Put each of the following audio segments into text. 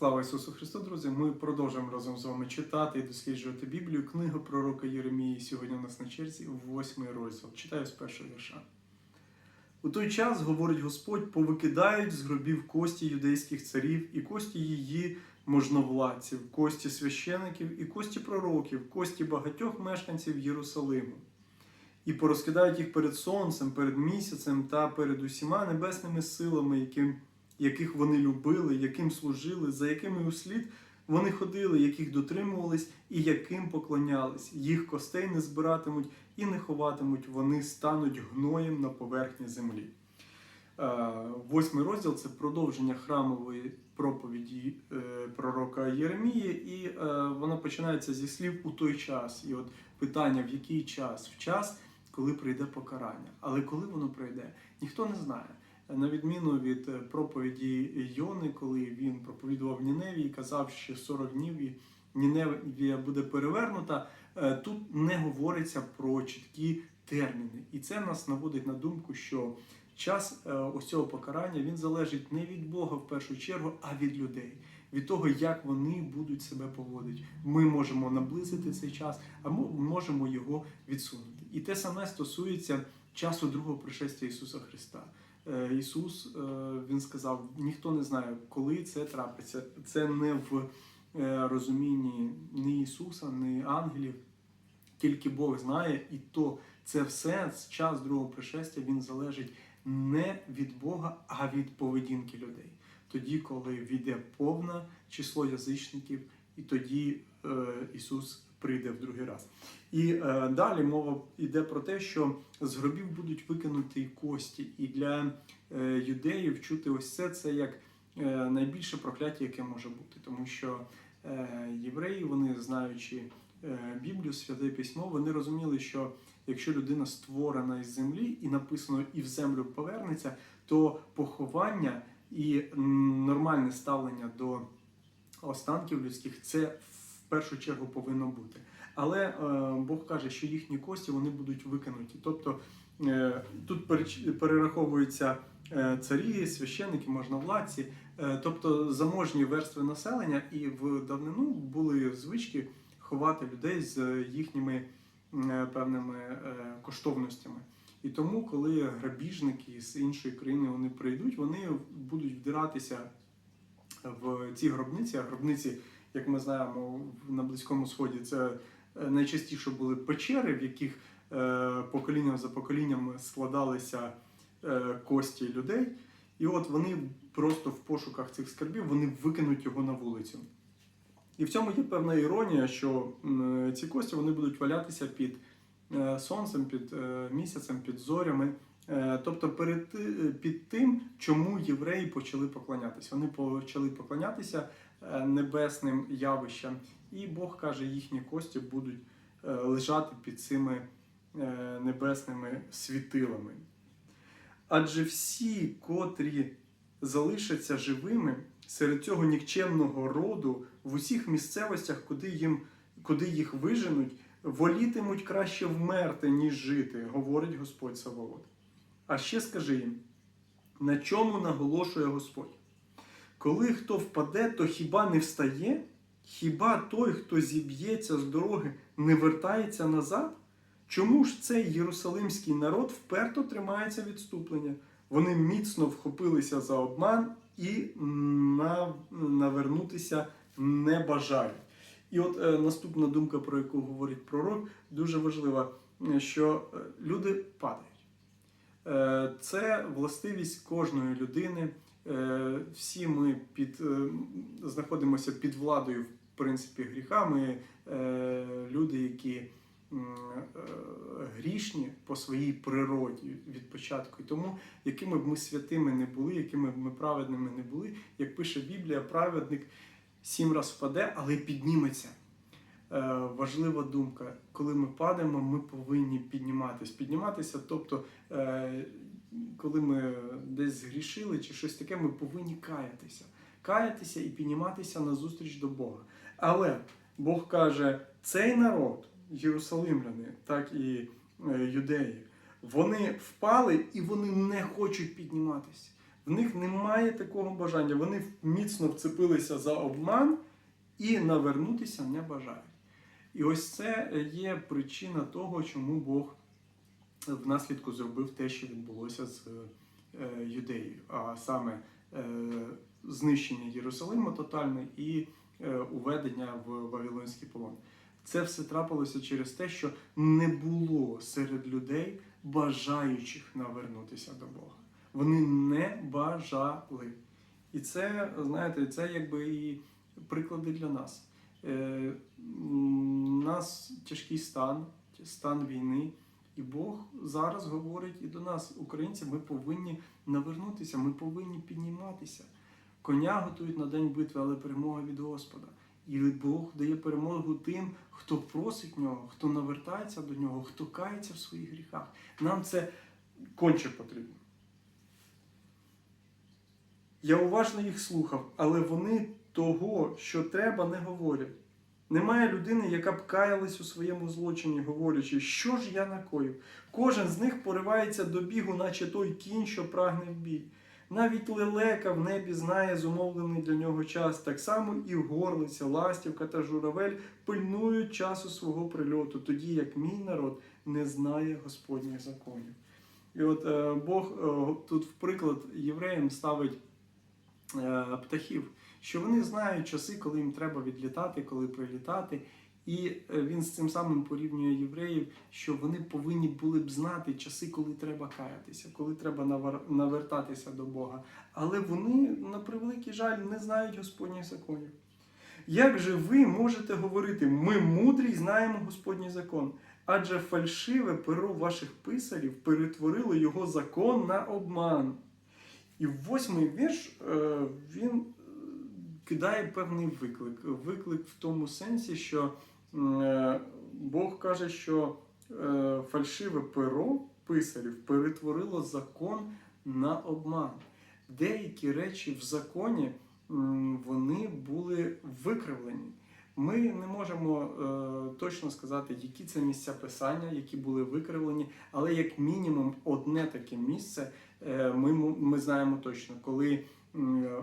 Слава Ісусу Христу, друзі! Ми продовжуємо разом з вами читати і досліджувати Біблію. Книга пророка Єремії сьогодні у нас на черзі, восьмий розділ. Читаю з першого вірша. У той час, говорить Господь, повикидають з гробів кості юдейських царів і кості її можновладців, кості священиків і кості пророків, кості багатьох мешканців Єрусалиму. І порозкидають їх перед сонцем, перед місяцем та перед усіма небесними силами, яким яких вони любили, яким служили, за якими услід вони ходили, яких дотримувались і яким поклонялись. Їх костей не збиратимуть і не ховатимуть, вони стануть гноєм на поверхні землі. Е, Восьмий розділ це продовження храмової проповіді е, пророка Єремії, і е, вона починається зі слів у той час. І от питання, в який час? В час, коли прийде покарання. Але коли воно прийде, ніхто не знає. На відміну від е, проповіді Йони, коли він проповідував Ніневі і казав, що 40 днів і Ніневія буде перевернута, е, тут не говориться про чіткі терміни. І це нас наводить на думку, що час е, ось цього покарання він залежить не від Бога в першу чергу, а від людей. Від того, як вони будуть себе поводити. Ми можемо наблизити цей час, а ми можемо його відсунути. І те саме стосується часу другого пришестя Ісуса Христа. Е, Ісус е, Він сказав: ніхто не знає, коли це трапиться. Це не в е, розумінні ні Ісуса, ні ангелів. Тільки Бог знає, і то це все час другого пришестя він залежить не від Бога, а від поведінки людей. Тоді, коли війде повне число язичників, і тоді е, Ісус прийде в другий раз. І е, далі мова йде про те, що з гробів будуть викинуті кості, і для е, юдеїв чути ось це це як е, найбільше прокляття, яке може бути, тому що е, євреї, вони знаючи е, Біблію, святе письмо, вони розуміли, що якщо людина створена із землі і написано і в землю повернеться, то поховання і нормальне ставлення до останків людських це першу чергу повинно бути. Але е, Бог каже, що їхні кості вони будуть викинуті. Тобто е, тут перераховуються е, царі, священники, можновладці, е, тобто заможні верстви населення, і в давнину були звички ховати людей з їхніми е, певними е, коштовностями. І тому, коли грабіжники з іншої країни вони прийдуть, вони будуть вдиратися в ці гробниці. А гробниці, як ми знаємо, на Близькому Сході це е, найчастіше були печери, в яких е, поколінням за поколінням складалися е, кості людей. І от вони просто в пошуках цих скарбів вони викинуть його на вулицю. І в цьому є певна іронія, що ці кості вони будуть валятися під сонцем, під місяцем, під зорями. Тобто перед, під тим, чому євреї почали поклонятися. Вони почали поклонятися небесним явищам, і Бог каже, їхні кості будуть е, лежати під цими е, небесними світилами. Адже всі, котрі залишаться живими серед цього нікчемного роду в усіх місцевостях, куди їм куди їх виженуть, волітимуть краще вмерти, ніж жити, говорить Господь Саваот. А ще скажи їм, на чому наголошує Господь? Коли хто впаде, то хіба не встає? Хіба той, хто зіб'ється з дороги, не вертається назад? Чому ж цей єрусалимський народ вперто тримається відступлення? Вони міцно вхопилися за обман і на, навернутися не бажають. І от е, наступна думка, про яку говорить пророк, дуже важлива, е, що е, люди падають. Е, Це властивість кожної людини. Е, Всі ми під, е, знаходимося під владою, в принципі, гріха. Ми е, люди, які грішні по своїй природі від початку. І тому, якими б ми святими не були, якими б ми праведними не були, як пише Біблія, праведник сім раз впаде, але підніметься. Важлива думка. Коли ми падаємо, ми повинні підніматись. Підніматися, тобто, коли ми десь згрішили чи щось таке, ми повинні каятися. Каятися і підніматися на зустріч до Бога. Але Бог каже, цей народ, єрусалимляни, так і е, юдеї, вони впали і вони не хочуть підніматися. В них немає такого бажання. Вони міцно вцепилися за обман і навернутися не бажають. І ось це є причина того, чому Бог внаслідку зробив те, що відбулося з е, юдеєю, а саме е, знищення Єрусалиму тотальне і е, уведення в Вавилонський полон. Це все трапилося через те, що не було серед людей бажаючих навернутися до Бога. Вони не бажали. І це, знаєте, це якби і приклади для нас. У нас тяжкий стан, стан війни, і Бог зараз говорить і до нас, українців, ми повинні навернутися, ми повинні підніматися. Коня готують на день битви, але перемога від Господа. І Бог дає перемогу тим, хто просить нього, хто навертається до нього, хто кається в своїх гріхах. Нам це конче потрібно. Я уважно їх слухав, але вони того, що треба, не говорять. Немає людини, яка б каялась у своєму злочині, говорячи, що ж я накоїв. Кожен з них поривається до бігу, наче той кінь, що прагне в бій. Навіть лелека в небі знає зумовлений для нього час, так само і горлиця, ластівка та журавель пильнують часу свого прильоту, тоді як мій народ не знає Господніх законів. І от е, Бог е, тут в приклад євреям ставить е, птахів, що вони знають часи, коли їм треба відлітати, коли прилітати. І е, він з цим самим порівнює євреїв, що вони повинні були б знати часи, коли треба каятися, коли треба навертатися до Бога. Але вони, на превеликий жаль, не знають Господніх законів. Як же ви можете говорити, ми мудрі знаємо Господній закон? Адже фальшиве перо ваших писарів перетворило його закон на обман. І восьмий вірш е, він кидає певний виклик. Виклик в тому сенсі, що е, Бог каже, що е, фальшиве перо писарів перетворило закон на обман. Деякі речі в законі вони були викривлені. Ми не можемо е, точно сказати, які це місця писання, які були викривлені, але як мінімум одне таке місце е, ми, ми знаємо точно, коли е,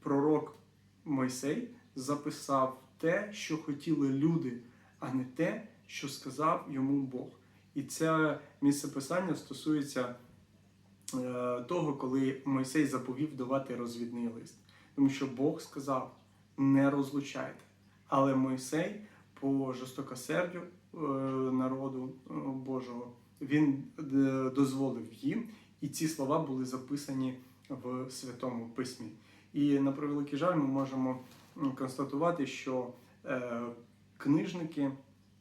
пророк Мойсей записав те, що хотіли люди, а не те, що сказав йому Бог. І це місце писання стосується е, того, коли Мойсей заповів давати розвідний лист. Тому що Бог сказав: не розлучайте. Але Мойсей по жорстокосердю е, народу е, Божого він дозволив їм, і ці слова були записані в Святому Письмі. І на превеликий жаль, ми можемо констатувати, що е, книжники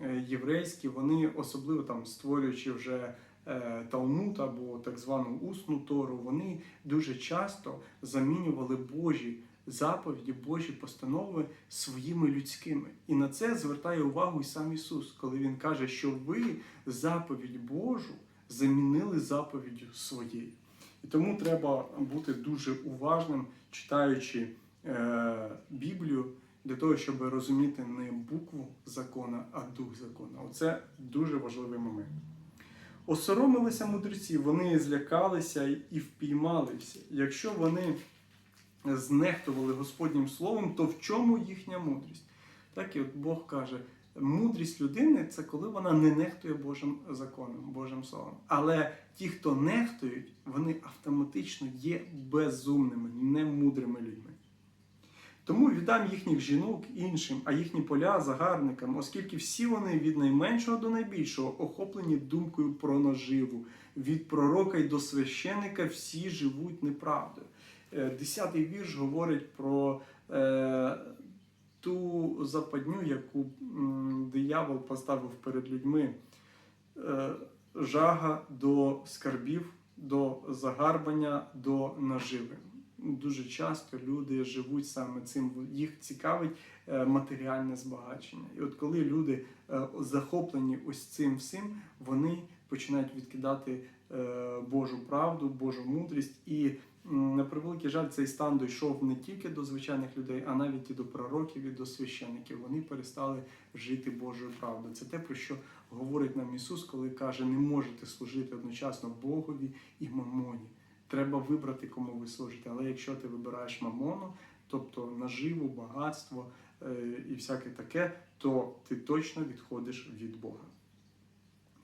е, єврейські, вони особливо там створюючи вже е, Талмуд або так звану усну Тору, вони дуже часто замінювали Божі заповіді, Божі постанови своїми людськими. І на це звертає увагу і сам Ісус, коли Він каже, що ви заповідь Божу замінили заповіддю своєю. І тому треба бути дуже уважним, читаючи е, Біблію, для того, щоб розуміти не букву закона, а дух закона. Оце дуже важливий момент. Осоромилися мудреці, вони злякалися і впіймалися. Якщо вони знехтували Господнім словом, то в чому їхня мудрість? Так і от Бог каже: мудрість людини це коли вона не нехтує Божим законом, Божим словом. Але ті, хто нехтують, вони автоматично є безумними, немудрими людьми. Тому віддам їхніх жінок іншим, а їхні поля загарбникам, оскільки всі вони від найменшого до найбільшого охоплені думкою про наживу. Від пророка й до священика всі живуть неправдою. Е, Десятий вірш говорить про е, ту западню, яку диявол поставив перед людьми. Е, жага до скарбів, до загарбання, до наживи. Дуже часто люди живуть саме цим, їх цікавить е, матеріальне збагачення. І от коли люди е, захоплені ось цим всім, вони починають відкидати Божу правду, Божу мудрість. І на превеликий жаль, цей стан дійшов не тільки до звичайних людей, а навіть і до пророків, і до священиків. Вони перестали жити Божою правдою. Це те, про що говорить нам Ісус, коли каже, не можете служити одночасно Богові і мамоні. треба вибрати, кому ви служите. Але якщо ти вибираєш мамону, тобто наживу, багатство е, і всяке таке, то ти точно відходиш від Бога.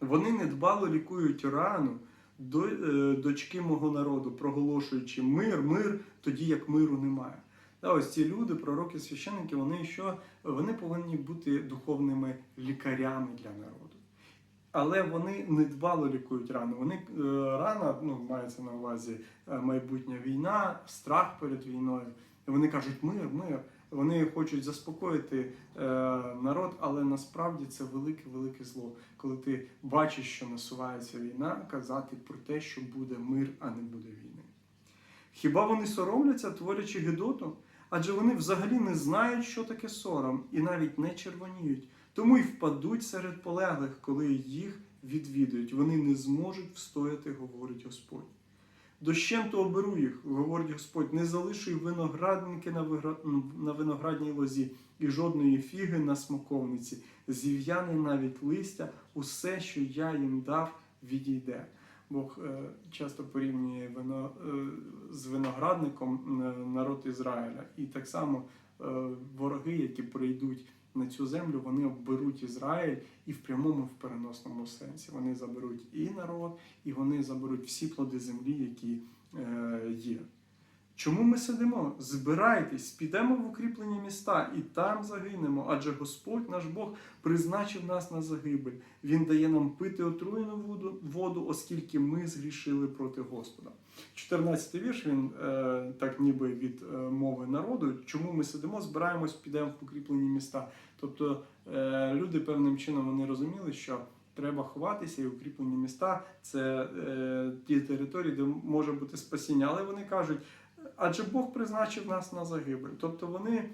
Вони недбало лікують рану дочки мого народу, проголошуючи мир, мир, тоді як миру немає. Та ось ці люди, пророки, священники, вони що вони повинні бути духовними лікарями для народу. Але вони недбало лікують рану. Вони е, рана, ну мається на увазі е, майбутня війна, страх перед війною. Вони кажуть мир, мир. Вони хочуть заспокоїти е, народ, але насправді це велике велике зло, коли ти бачиш, що насувається війна, казати про те, що буде мир, а не буде війни. Хіба вони соромляться, творячи гидоту? Адже вони взагалі не знають, що таке сором, і навіть не червоніють, тому й впадуть серед полеглих, коли їх відвідують. Вони не зможуть встояти, говорить Господь. Дощем то оберу їх, говорить Господь, не залишуй виноградники на, виноградній лозі і жодної фіги на смоковниці, зів'яне навіть листя, усе, що я їм дав, відійде. Бог е, часто порівнює вино, е, з виноградником е, народ Ізраїля. І так само вороги, які прийдуть на цю землю, вони обберуть Ізраїль і в прямому, в переносному сенсі. Вони заберуть і народ, і вони заберуть всі плоди землі, які е, є. Чому ми сидимо? Збирайтесь, підемо в укріплені міста і там загинемо, адже Господь наш Бог призначив нас на загибель. Він дає нам пити отруєну воду, воду оскільки ми згрішили проти Господа. 14 вірш він е, так ніби від е, мови народу. Чому ми сидимо, збираємось, підемо в укріплені міста. Тобто е, люди певним чином вони розуміли, що треба ховатися і укріплені міста це е, ті території, де може бути спасіння. Але вони кажуть, адже Бог призначив нас на загибель. Тобто вони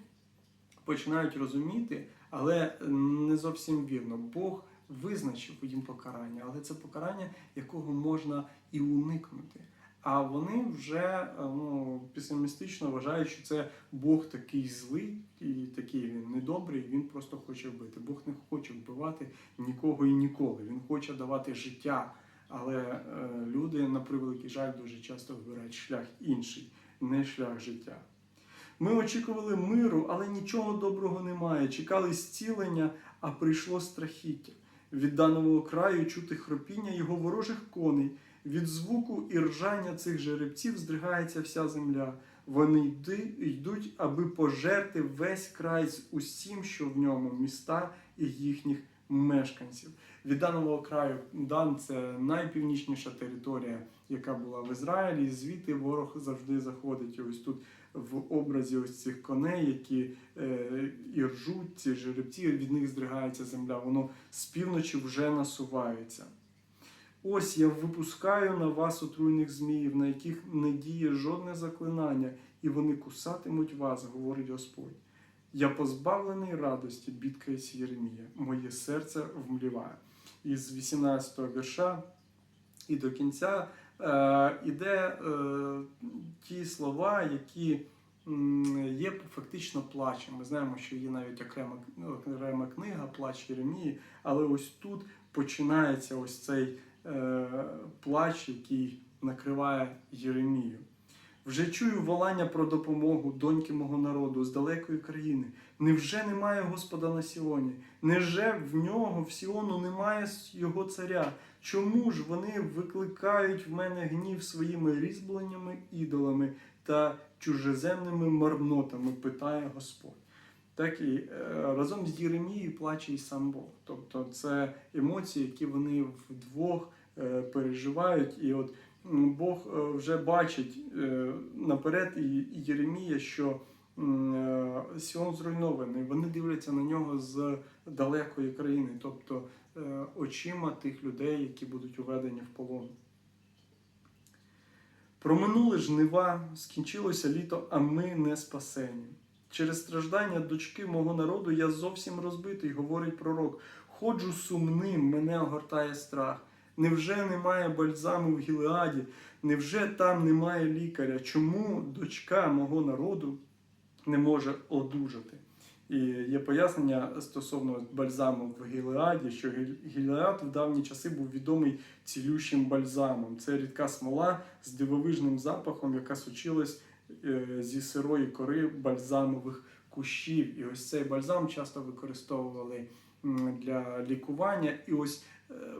починають розуміти, але не зовсім вірно. Бог визначив їм покарання, але це покарання, якого можна і уникнути. А вони вже ну, песимістично вважають, що це Бог такий злий і такий він недобрий, він просто хоче вбити. Бог не хоче вбивати нікого і ніколи. Він хоче давати життя. Але е, люди, на превеликий жаль, дуже часто вибирають шлях інший, не шлях життя. Ми очікували миру, але нічого доброго немає. Чекали зцілення, а прийшло страхіття. Від даного краю чути хропіння його ворожих коней. Від звуку і ржання цих жеребців здригається вся земля. Вони йдуть, аби пожерти весь край з усім, що в ньому, міста і їхніх мешканців. Від даного краю Дан це найпівнічніша територія, яка була в Ізраїлі. І звідти ворог завжди заходить. Ось тут в образі ось цих коней, які е, і ржуть, ці жеребці, від них здригається земля. Воно з півночі вже насувається. Ось я випускаю на вас отруйних зміїв, на яких не діє жодне заклинання, і вони кусатимуть вас, говорить Господь. Я позбавлений радості, бідкається Єремія, моє серце вмліває. І з 18 вірша і до кінця е, іде е, ті слова, які є фактично плачем. Ми знаємо, що є навіть окрема, окрема книга Плач Єремії, але ось тут починається ось цей е, плач, який накриває Єремію. Вже чую волання про допомогу доньки мого народу з далекої країни. Невже немає Господа на Сіоні? Невже в нього в Сіону немає його царя? Чому ж вони викликають в мене гнів своїми різьбленнями, ідолами та чужеземними марнотами? питає Господь. Так і е, разом з Єремією плаче і сам Бог. Тобто це емоції, які вони вдвох е, переживають. І от Бог е, вже бачить е, наперед і, Єремія, що е, Сіон зруйнований. Вони дивляться на нього з далекої країни, тобто очима тих людей, які будуть уведені в полон. Проминули жнива, скінчилося літо, а ми не спасені. Через страждання дочки мого народу я зовсім розбитий, говорить пророк. Ходжу сумним, мене огортає страх. Невже немає бальзаму в Гілеаді? Невже там немає лікаря? Чому дочка мого народу не може одужати? І є пояснення стосовно бальзаму в Гілеаді, що Гілеад в давні часи був відомий цілющим бальзамом. Це рідка смола з дивовижним запахом, яка сочилась е, зі сирої кори бальзамових кущів. І ось цей бальзам часто використовували для лікування. І ось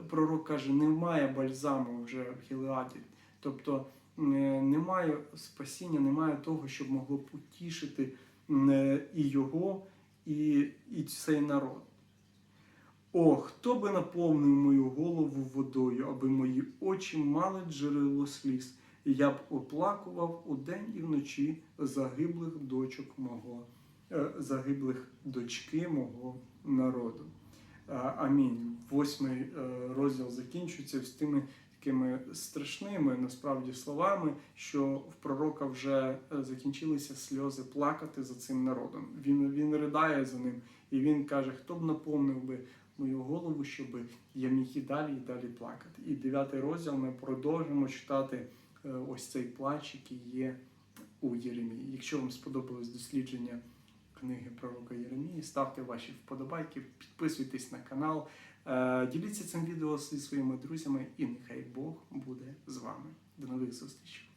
пророк каже: немає бальзаму вже в Гілеаді. Тобто е, немає спасіння, немає того, щоб могло м, е, і його, і, і цей народ. О, хто би наповнив мою голову водою, аби мої очі мали джерело сліз, і я б оплакував удень і вночі загиблих дочок мого, е, загиблих дочки мого народу. Амінь. Восьмий е, розділ закінчується з тими такими страшними насправді словами, що в пророка вже е, закінчилися сльози плакати за цим народом. Він, він ридає за ним, і він каже: хто б наповнив би мою голову, щоб я міг і далі, і далі плакати. І дев'ятий розділ ми продовжимо читати е, ось цей плач, який є у Єремії. Якщо вам сподобалось дослідження книги пророка Єремії, ставте ваші вподобайки, підписуйтесь на канал, діліться цим відео зі своїми друзями, і нехай Бог буде з вами. До нових зустрічей!